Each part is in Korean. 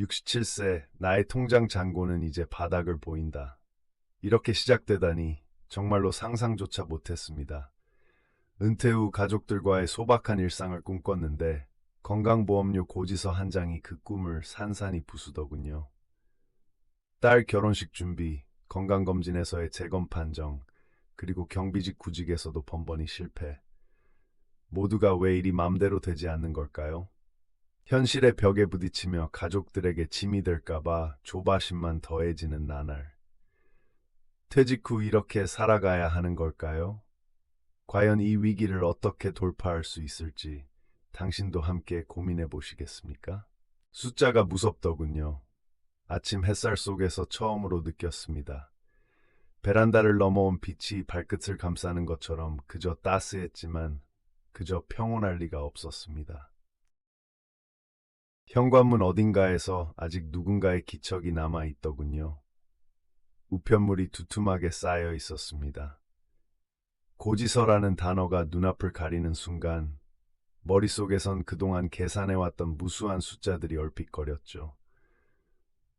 67세, 나의 통장 잔고는 이제 바닥을 보인다. 이렇게 시작되다니 정말로 상상조차 못했습니다. 은퇴 후 가족들과의 소박한 일상을 꿈꿨는데 건강보험료 고지서 한 장이 그 꿈을 산산이 부수더군요. 딸 결혼식 준비, 건강검진에서의 재검 판정, 그리고 경비직 구직에서도 번번이 실패. 모두가 왜 이리 맘대로 되지 않는 걸까요? 현실의 벽에 부딪히며 가족들에게 짐이 될까봐 조바심만 더해지는 나날. 퇴직 후 이렇게 살아가야 하는 걸까요? 과연 이 위기를 어떻게 돌파할 수 있을지 당신도 함께 고민해 보시겠습니까? 숫자가 무섭더군요. 아침 햇살 속에서 처음으로 느꼈습니다. 베란다를 넘어온 빛이 발끝을 감싸는 것처럼 그저 따스했지만 그저 평온할 리가 없었습니다. 현관문 어딘가에서 아직 누군가의 기척이 남아 있더군요. 우편물이 두툼하게 쌓여 있었습니다. 고지서라는 단어가 눈앞을 가리는 순간 머릿속에선 그동안 계산해왔던 무수한 숫자들이 얼핏거렸죠.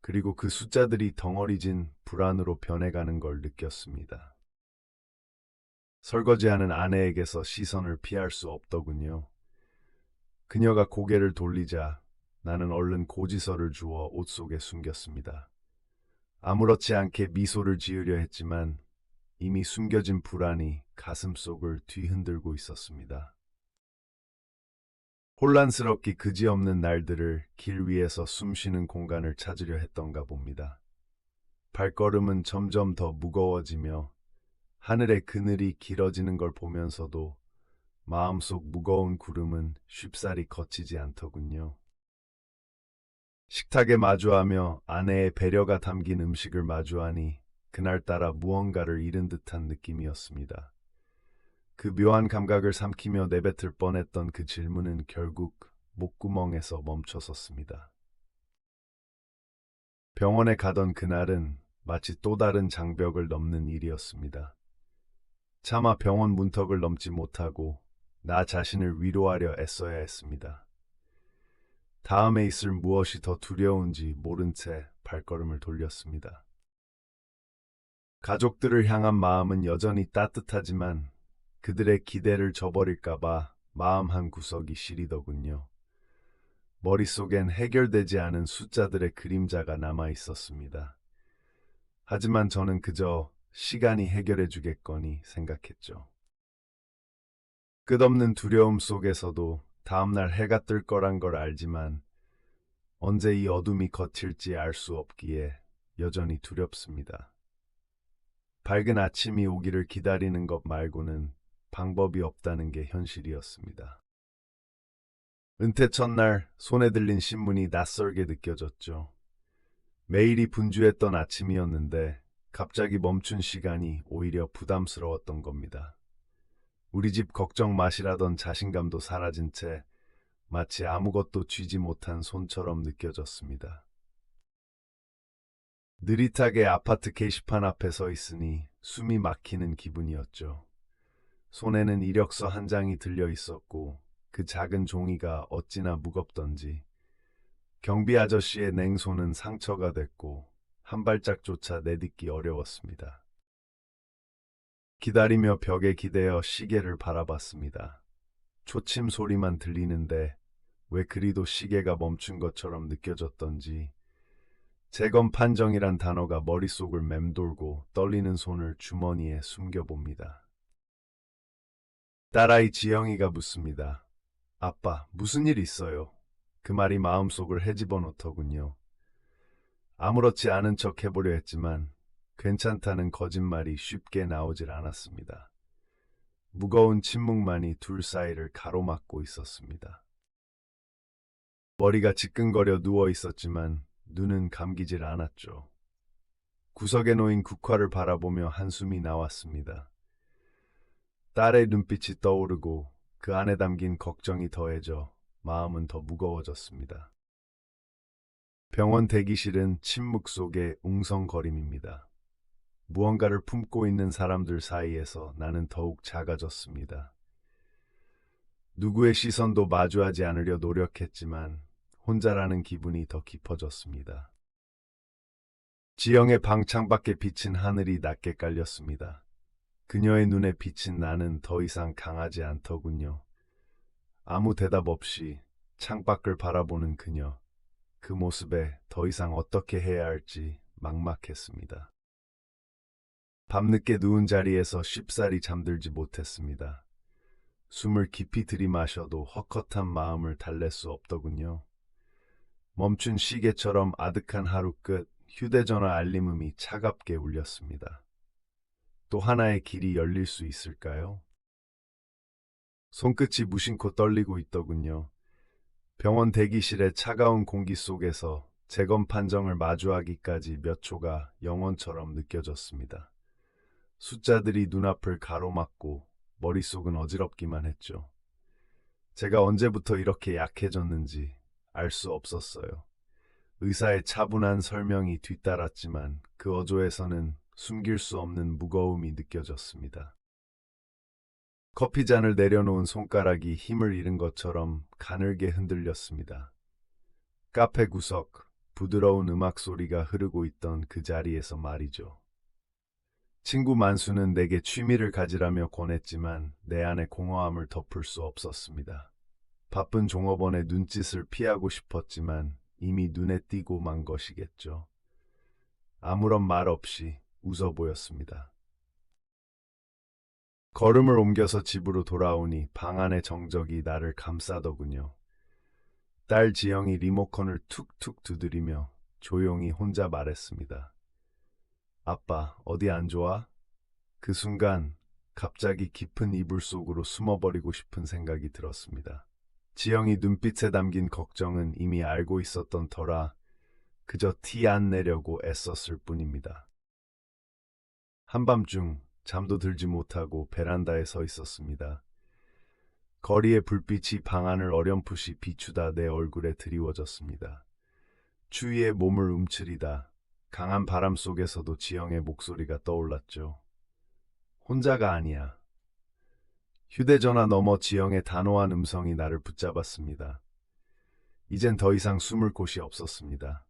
그리고 그 숫자들이 덩어리진 불안으로 변해가는 걸 느꼈습니다. 설거지하는 아내에게서 시선을 피할 수 없더군요. 그녀가 고개를 돌리자 나는 얼른 고지서를 주워 옷 속에 숨겼습니다. 아무렇지 않게 미소를 지으려 했지만 이미 숨겨진 불안이 가슴 속을 뒤흔들고 있었습니다. 혼란스럽기 그지없는 날들을 길 위에서 숨쉬는 공간을 찾으려 했던가 봅니다. 발걸음은 점점 더 무거워지며 하늘의 그늘이 길어지는 걸 보면서도 마음속 무거운 구름은 쉽사리 거치지 않더군요. 식탁에 마주하며 아내의 배려가 담긴 음식을 마주하니 그날따라 무언가를 잃은 듯한 느낌이었습니다. 그 묘한 감각을 삼키며 내뱉을 뻔했던 그 질문은 결국 목구멍에서 멈춰섰습니다. 병원에 가던 그날은 마치 또 다른 장벽을 넘는 일이었습니다. 차마 병원 문턱을 넘지 못하고 나 자신을 위로하려 애써야 했습니다. 다음에 있을 무엇이 더 두려운지 모른 채 발걸음을 돌렸습니다. 가족들을 향한 마음은 여전히 따뜻하지만 그들의 기대를 저버릴까봐 마음 한 구석이 시리더군요. 머릿속엔 해결되지 않은 숫자들의 그림자가 남아 있었습니다. 하지만 저는 그저 시간이 해결해 주겠거니 생각했죠. 끝없는 두려움 속에서도 다음날 해가 뜰 거란 걸 알지만 언제 이 어둠이 거칠지 알 수 없기에 여전히 두렵습니다. 밝은 아침이 오기를 기다리는 것 말고는 방법이 없다는 게 현실이었습니다. 은퇴 첫날 손에 들린 신문이 낯설게 느껴졌죠. 매일이 분주했던 아침이었는데 갑자기 멈춘 시간이 오히려 부담스러웠던 겁니다. 우리 집 걱정 마시라던 자신감도 사라진 채 마치 아무것도 쥐지 못한 손처럼 느껴졌습니다. 느릿하게 아파트 게시판 앞에 서 있으니 숨이 막히는 기분이었죠. 손에는 이력서 한 장이 들려 있었고 그 작은 종이가 어찌나 무겁던지 경비 아저씨의 냉소는 상처가 됐고 한 발짝조차 내딛기 어려웠습니다. 기다리며 벽에 기대어 시계를 바라봤습니다. 초침 소리만 들리는데 왜 그리도 시계가 멈춘 것처럼 느껴졌던지 재검 판정이란 단어가 머릿속을 맴돌고 떨리는 손을 주머니에 숨겨봅니다. 딸아이 지영이가 묻습니다. 아빠, 무슨 일 있어요? 그 말이 마음속을 헤집어 놓더군요. 아무렇지 않은 척 해보려 했지만 괜찮다는 거짓말이 쉽게 나오질 않았습니다. 무거운 침묵만이 둘 사이를 가로막고 있었습니다. 머리가 지끈거려 누워 있었지만 눈은 감기질 않았죠. 구석에 놓인 국화를 바라보며 한숨이 나왔습니다. 딸의 눈빛이 떠오르고 그 안에 담긴 걱정이 더해져 마음은 더 무거워졌습니다. 병원 대기실은 침묵 속의 웅성거림입니다. 무언가를 품고 있는 사람들 사이에서 나는 더욱 작아졌습니다. 누구의 시선도 마주하지 않으려 노력했지만 혼자라는 기분이 더 깊어졌습니다. 지영의 방 창밖에 비친 하늘이 낮게 깔렸습니다. 그녀의 눈에 비친 나는 더 이상 강하지 않더군요. 아무 대답 없이 창밖을 바라보는 그녀. 그 모습에 더 이상 어떻게 해야 할지 막막했습니다. 밤늦게 누운 자리에서 쉽사리 잠들지 못했습니다. 숨을 깊이 들이마셔도 헛헛한 마음을 달랠 수 없더군요. 멈춘 시계처럼 아득한 하루 끝 휴대전화 알림음이 차갑게 울렸습니다. 또 하나의 길이 열릴 수 있을까요? 손끝이 무심코 떨리고 있더군요. 병원 대기실의 차가운 공기 속에서 재검 판정을 마주하기까지 몇 초가 영원처럼 느껴졌습니다. 숫자들이 눈앞을 가로막고 머릿속은 어지럽기만 했죠. 제가 언제부터 이렇게 약해졌는지 알 수 없었어요. 의사의 차분한 설명이 뒤따랐지만 그 어조에서는 숨길 수 없는 무거움이 느껴졌습니다. 커피잔을 내려놓은 손가락이 힘을 잃은 것처럼 가늘게 흔들렸습니다. 카페 구석, 부드러운 음악 소리가 흐르고 있던 그 자리에서 말이죠. 친구 만수는 내게 취미를 가지라며 권했지만 내 안의 공허함을 덮을 수 없었습니다. 바쁜 종업원의 눈짓을 피하고 싶었지만 이미 눈에 띄고 만 것이겠죠. 아무런 말 없이 웃어 보였습니다. 걸음을 옮겨서 집으로 돌아오니 방 안의 정적이 나를 감싸더군요. 딸 지영이 리모컨을 툭툭 두드리며 조용히 혼자 말했습니다. 아빠, 어디 안 좋아? 그 순간 갑자기 깊은 이불 속으로 숨어버리고 싶은 생각이 들었습니다. 지영이 눈빛에 담긴 걱정은 이미 알고 있었던 터라 그저 티 안 내려고 애썼을 뿐입니다. 한밤중 잠도 들지 못하고 베란다에 서 있었습니다. 거리의 불빛이 방 안을 어렴풋이 비추다 내 얼굴에 드리워졌습니다. 추위에 몸을 움츠리다 강한 바람 속에서도 지영의 목소리가 떠올랐죠. 혼자가 아니야. 휴대전화 너머 지영의 단호한 음성이 나를 붙잡았습니다. 이젠 더 이상 숨을 곳이 없었습니다.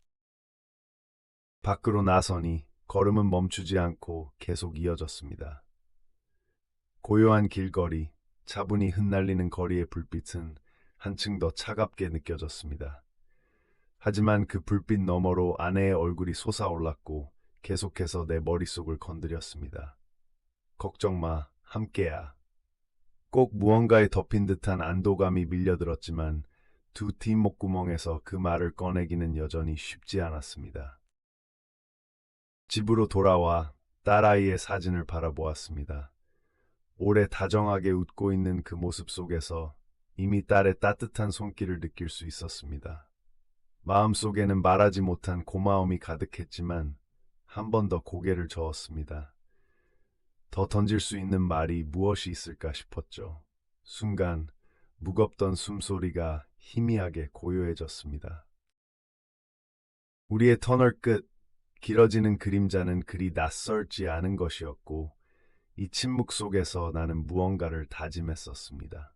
밖으로 나서니 걸음은 멈추지 않고 계속 이어졌습니다. 고요한 길거리, 차분히 흩날리는 거리의 불빛은 한층 더 차갑게 느껴졌습니다. 하지만 그 불빛 너머로 아내의 얼굴이 솟아올랐고 계속해서 내 머릿속을 건드렸습니다. 걱정 마, 함께야. 꼭 무언가에 덮인 듯한 안도감이 밀려들었지만 두 뒷목구멍에서 그 말을 꺼내기는 여전히 쉽지 않았습니다. 집으로 돌아와 딸아이의 사진을 바라보았습니다. 오래 다정하게 웃고 있는 그 모습 속에서 이미 딸의 따뜻한 손길을 느낄 수 있었습니다. 마음속에는 말하지 못한 고마움이 가득했지만 한 번 더 고개를 저었습니다. 더 던질 수 있는 말이 무엇이 있을까 싶었죠. 순간 무겁던 숨소리가 희미하게 고요해졌습니다. 우리의 터널 끝 길어지는 그림자는 그리 낯설지 않은 것이었고 이 침묵 속에서 나는 무언가를 다짐했었습니다.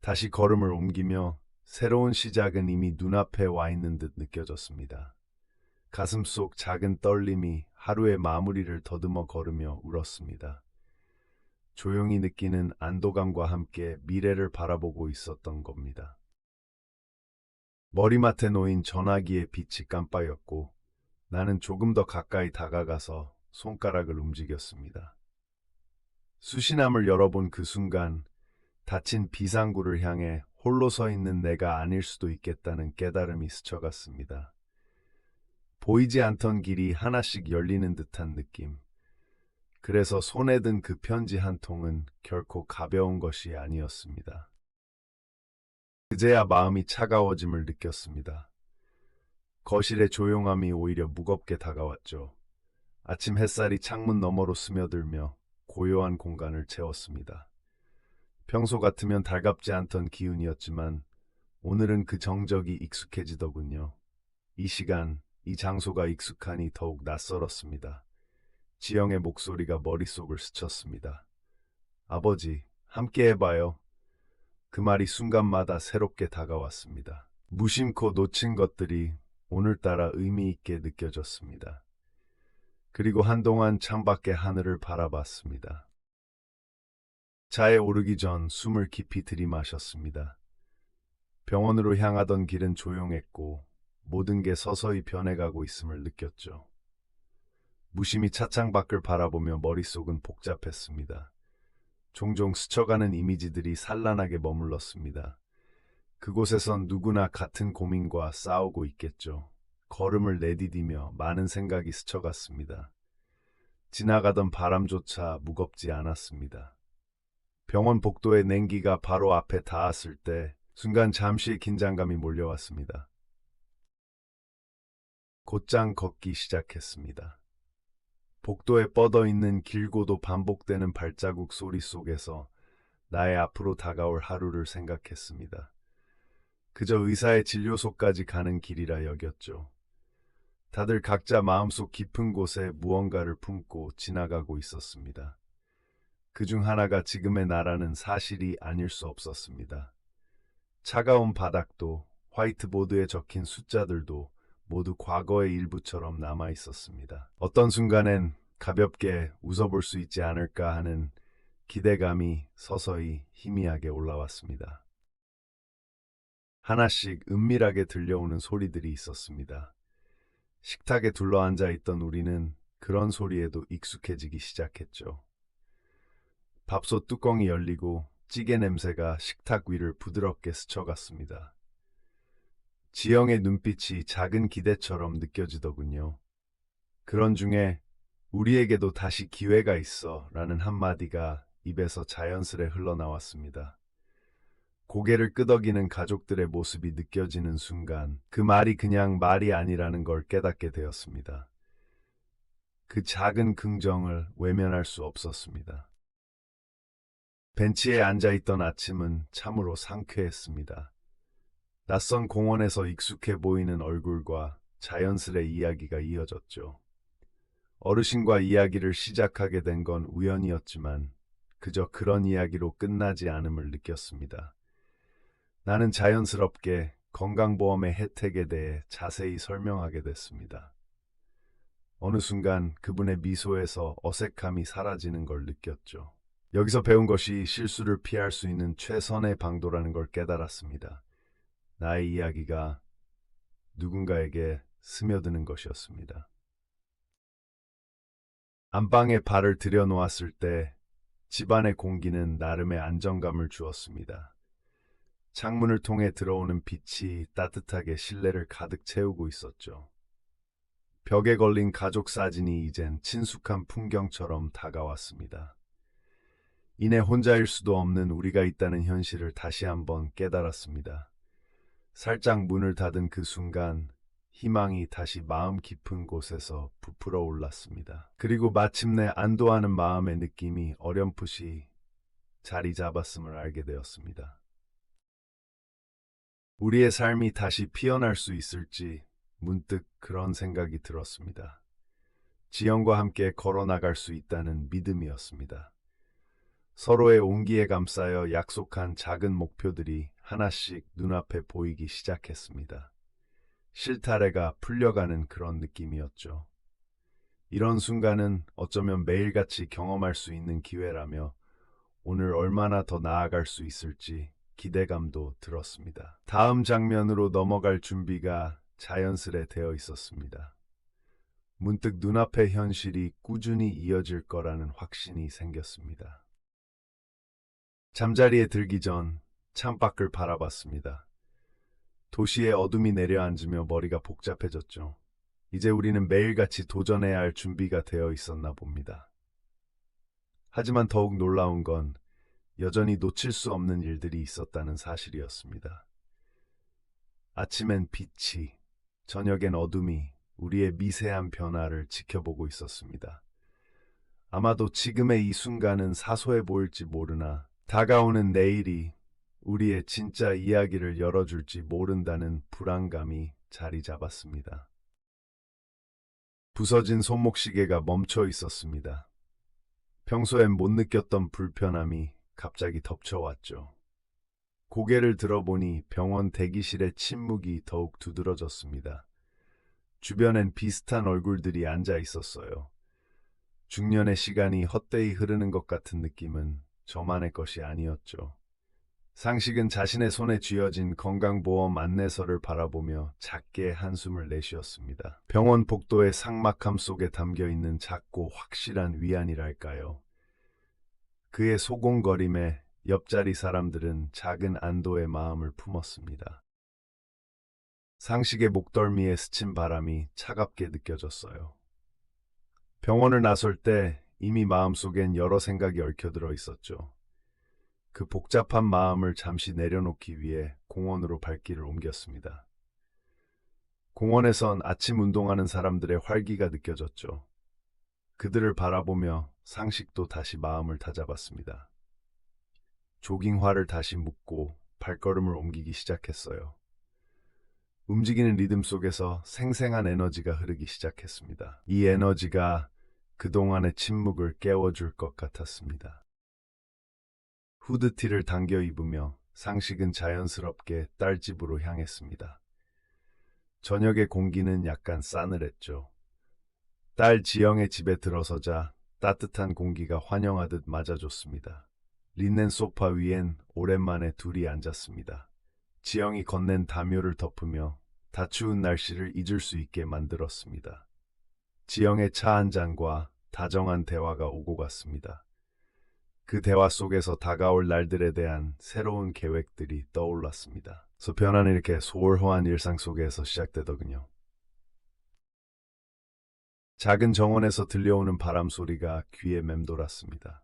다시 걸음을 옮기며 새로운 시작은 이미 눈앞에 와 있는 듯 느껴졌습니다. 가슴 속 작은 떨림이 하루의 마무리를 더듬어 걸으며 울었습니다. 조용히 느끼는 안도감과 함께 미래를 바라보고 있었던 겁니다. 머리맡에 놓인 전화기의 빛이 깜빡였고 나는 조금 더 가까이 다가가서 손가락을 움직였습니다. 수신함을 열어본 그 순간 닫힌 비상구를 향해 홀로 서 있는 내가 아닐 수도 있겠다는 깨달음이 스쳐갔습니다. 보이지 않던 길이 하나씩 열리는 듯한 느낌. 그래서 손에 든 그 편지 한 통은 결코 가벼운 것이 아니었습니다. 그제야 마음이 차가워짐을 느꼈습니다. 거실의 조용함이 오히려 무겁게 다가왔죠. 아침 햇살이 창문 너머로 스며들며 고요한 공간을 채웠습니다. 평소 같으면 달갑지 않던 기운이었지만 오늘은 그 정적이 익숙해지더군요. 이 시간 이 장소가 익숙하니 더욱 낯설었습니다. 지영의 목소리가 머릿속을 스쳤습니다. 아버지, 함께 해봐요. 그 말이 순간마다 새롭게 다가왔습니다. 무심코 놓친 것들이 오늘따라 의미 있게 느껴졌습니다. 그리고 한동안 창밖의 하늘을 바라봤습니다. 차에 오르기 전 숨을 깊이 들이마셨습니다. 병원으로 향하던 길은 조용했고 모든 게 서서히 변해가고 있음을 느꼈죠. 무심히 차창 밖을 바라보며 머릿속은 복잡했습니다. 종종 스쳐가는 이미지들이 산란하게 머물렀습니다. 그곳에선 누구나 같은 고민과 싸우고 있겠죠. 걸음을 내디디며 많은 생각이 스쳐갔습니다. 지나가던 바람조차 무겁지 않았습니다. 병원 복도의 냉기가 바로 앞에 닿았을 때 순간 잠시 긴장감이 몰려왔습니다. 곧장 걷기 시작했습니다. 복도에 뻗어 있는 길고도 반복되는 발자국 소리 속에서 나의 앞으로 다가올 하루를 생각했습니다. 그저 의사의 진료소까지 가는 길이라 여겼죠. 다들 각자 마음속 깊은 곳에 무언가를 품고 지나가고 있었습니다. 그중 하나가 지금의 나라는 사실이 아닐 수 없었습니다. 차가운 바닥도 화이트보드에 적힌 숫자들도 모두 과거의 일부처럼 남아 있었습니다. 어떤 순간엔 가볍게 웃어볼 수 있지 않을까 하는 기대감이 서서히 희미하게 올라왔습니다. 하나씩 은밀하게 들려오는 소리들이 있었습니다. 식탁에 둘러앉아 있던 우리는 그런 소리에도 익숙해지기 시작했죠. 밥솥 뚜껑이 열리고 찌개 냄새가 식탁 위를 부드럽게 스쳐갔습니다. 지영의 눈빛이 작은 기대처럼 느껴지더군요. 그런 중에 우리에게도 다시 기회가 있어 라는 한마디가 입에서 자연스레 흘러나왔습니다. 고개를 끄덕이는 가족들의 모습이 느껴지는 순간 그 말이 그냥 말이 아니라는 걸 깨닫게 되었습니다. 그 작은 긍정을 외면할 수 없었습니다. 벤치에 앉아있던 아침은 참으로 상쾌했습니다. 낯선 공원에서 익숙해 보이는 얼굴과 자연스레 이야기가 이어졌죠. 어르신과 이야기를 시작하게 된 건 우연이었지만 그저 그런 이야기로 끝나지 않음을 느꼈습니다. 나는 자연스럽게 건강보험의 혜택에 대해 자세히 설명하게 됐습니다. 어느 순간 그분의 미소에서 어색함이 사라지는 걸 느꼈죠. 여기서 배운 것이 실수를 피할 수 있는 최선의 방도라는 걸 깨달았습니다. 나의 이야기가 누군가에게 스며드는 것이었습니다. 안방에 발을 들여놓았을 때 집안의 공기는 나름의 안정감을 주었습니다. 창문을 통해 들어오는 빛이 따뜻하게 실내를 가득 채우고 있었죠. 벽에 걸린 가족 사진이 이젠 친숙한 풍경처럼 다가왔습니다. 이내 혼자일 수도 없는 우리가 있다는 현실을 다시 한번 깨달았습니다. 살짝 문을 닫은 그 순간 희망이 다시 마음 깊은 곳에서 부풀어 올랐습니다. 그리고 마침내 안도하는 마음의 느낌이 어렴풋이 자리 잡았음을 알게 되었습니다. 우리의 삶이 다시 피어날 수 있을지 문득 그런 생각이 들었습니다. 지영과 함께 걸어나갈 수 있다는 믿음이었습니다. 서로의 온기에 감싸여 약속한 작은 목표들이 하나씩 눈앞에 보이기 시작했습니다. 실타래가 풀려가는 그런 느낌이었죠. 이런 순간은 어쩌면 매일같이 경험할 수 있는 기회라며 오늘 얼마나 더 나아갈 수 있을지 기대감도 들었습니다. 다음 장면으로 넘어갈 준비가 자연스레 되어 있었습니다. 문득 눈앞의 현실이 꾸준히 이어질 거라는 확신이 생겼습니다. 잠자리에 들기 전 창밖을 바라봤습니다. 도시의 어둠이 내려앉으며 머리가 복잡해졌죠. 이제 우리는 매일같이 도전해야 할 준비가 되어 있었나 봅니다. 하지만 더욱 놀라운 건 여전히 놓칠 수 없는 일들이 있었다는 사실이었습니다. 아침엔 빛이, 저녁엔 어둠이 우리의 미세한 변화를 지켜보고 있었습니다. 아마도 지금의 이 순간은 사소해 보일지 모르나 다가오는 내일이 우리의 진짜 이야기를 열어줄지 모른다는 불안감이 자리 잡았습니다. 부서진 손목시계가 멈춰 있었습니다. 평소엔 못 느꼈던 불편함이 갑자기 덮쳐왔죠. 고개를 들어보니 병원 대기실의 침묵이 더욱 두드러졌습니다. 주변엔 비슷한 얼굴들이 앉아 있었어요. 중년의 시간이 헛되이 흐르는 것 같은 느낌은 저만의 것이 아니었죠. 상식은 자신의 손에 쥐어진 건강보험 안내서를 바라보며 작게 한숨을 내쉬었습니다. 병원 복도의 삭막함 속에 담겨 있는 작고 확실한 위안이랄까요. 그의 소곤거림에 옆자리 사람들은 작은 안도의 마음을 품었습니다. 상식의 목덜미에 스친 바람이 차갑게 느껴졌어요. 병원을 나설 때 이미 마음속엔 여러 생각이 얽혀들어 있었죠. 그 복잡한 마음을 잠시 내려놓기 위해 공원으로 발길을 옮겼습니다. 공원에선 아침 운동하는 사람들의 활기가 느껴졌죠. 그들을 바라보며 상식도 다시 마음을 다잡았습니다. 조깅화를 다시 묶고 발걸음을 옮기기 시작했어요. 움직이는 리듬 속에서 생생한 에너지가 흐르기 시작했습니다. 이 에너지가 그동안의 침묵을 깨워줄 것 같았습니다. 후드티를 당겨 입으며 상식은 자연스럽게 딸 집으로 향했습니다. 저녁의 공기는 약간 싸늘했죠. 딸 지영의 집에 들어서자 따뜻한 공기가 환영하듯 맞아줬습니다. 린넨 소파 위엔 오랜만에 둘이 앉았습니다. 지영이 건넨 담요를 덮으며 다 추운 날씨를 잊을 수 있게 만들었습니다. 지영의 차 한 잔과 다정한 대화가 오고 갔습니다. 그 대화 속에서 다가올 날들에 대한 새로운 계획들이 떠올랐습니다. 변화는 이렇게 소홀한 일상 속에서 시작되더군요. 작은 정원에서 들려오는 바람 소리가 귀에 맴돌았습니다.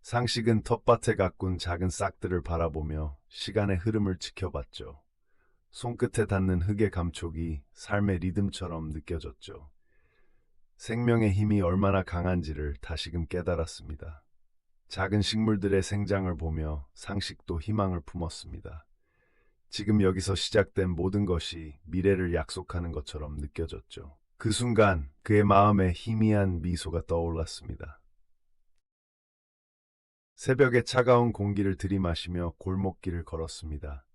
상식은 텃밭에 가꾼 작은 싹들을 바라보며 시간의 흐름을 지켜봤죠. 손끝에 닿는 흙의 감촉이 삶의 리듬처럼 느껴졌죠. 생명의 힘이 얼마나 강한지를 다시금 깨달았습니다. 작은 식물들의 생장을 보며 상식도 희망을 품었습니다. 지금 여기서 시작된 모든 것이 미래를 약속하는 것처럼 느껴졌죠. 그 순간 그의 마음에 희미한 미소가 떠올랐습니다. 새벽의 차가운 공기를 들이마시며 골목길을 걸었습니다.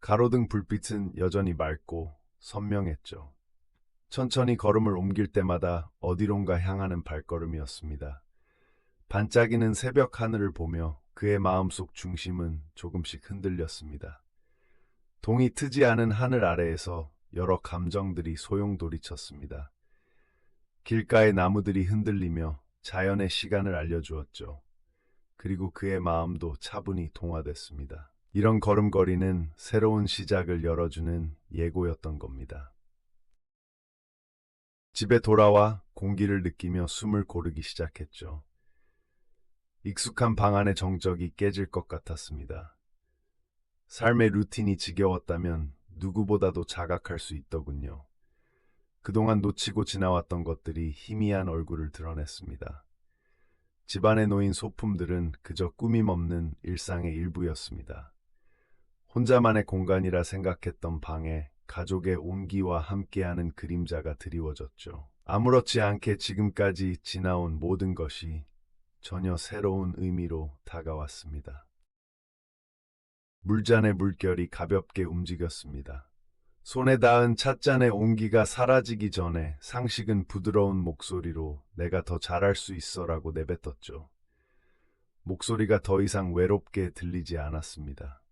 가로등 불빛은 여전히 맑고 선명했죠. 천천히 걸음을 옮길 때마다 어디론가 향하는 발걸음이었습니다. 반짝이는 새벽 하늘을 보며 그의 마음속 중심은 조금씩 흔들렸습니다. 동이 트지 않은 하늘 아래에서 여러 감정들이 소용돌이쳤습니다. 길가의 나무들이 흔들리며 자연의 시간을 알려주었죠. 그리고 그의 마음도 차분히 동화됐습니다. 이런 걸음걸이는 새로운 시작을 열어주는 예고였던 겁니다. 집에 돌아와 공기를 느끼며 숨을 고르기 시작했죠. 익숙한 방 안의 정적이 깨질 것 같았습니다. 삶의 루틴이 지겨웠다면 누구보다도 자각할 수 있더군요. 그동안 놓치고 지나왔던 것들이 희미한 얼굴을 드러냈습니다. 집안에 놓인 소품들은 그저 꾸밈 없는 일상의 일부였습니다. 혼자만의 공간이라 생각했던 방에 가족의 온기와 함께하는 그림자가 드리워졌죠. 아무렇지 않게 지금까지 지나온 모든 것이 전혀 새로운 의미로 다가왔습니다. 물잔의 물결이 가볍게 움직였습니다. 손에 닿은 찻잔의 온기가 사라지기 전에 상식은 부드러운 목소리로 내가 더 잘할 수 있어라고 내뱉었죠. 목소리가 더 이상 외롭게 들리지 않았습니다.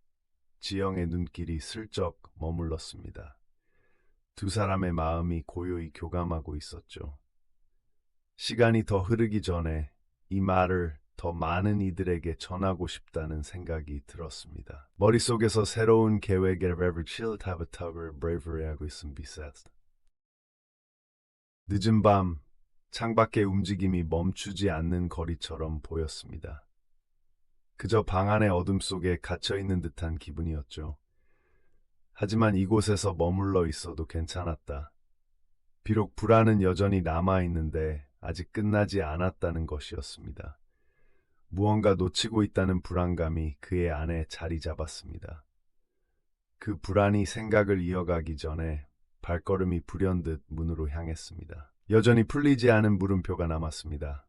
지영의 눈길이 슬쩍 머물렀습니다. 두 사람의 마음이 고요히 교감하고 있었죠. 시간이 더 흐르기 전에 이 말을 더 많은 이들에게 전하고 싶다는 생각이 들었습니다. 머릿속에서 새로운 계획의 레버치를 타브타브를 브레이브리하고 있음 비쌌다. 늦은 밤 창밖의 움직임이 멈추지 않는 거리처럼 보였습니다. 그저 방 안의 어둠 속에 갇혀 있는 듯한 기분이었죠. 하지만 이곳에서 머물러 있어도 괜찮았다. 비록 불안은 여전히 남아있는데 아직 끝나지 않았다는 것이었습니다. 무언가 놓치고 있다는 불안감이 그의 안에 자리 잡았습니다. 그 불안이 생각을 이어가기 전에 발걸음이 불현듯 문으로 향했습니다. 여전히 풀리지 않은 물음표가 남았습니다.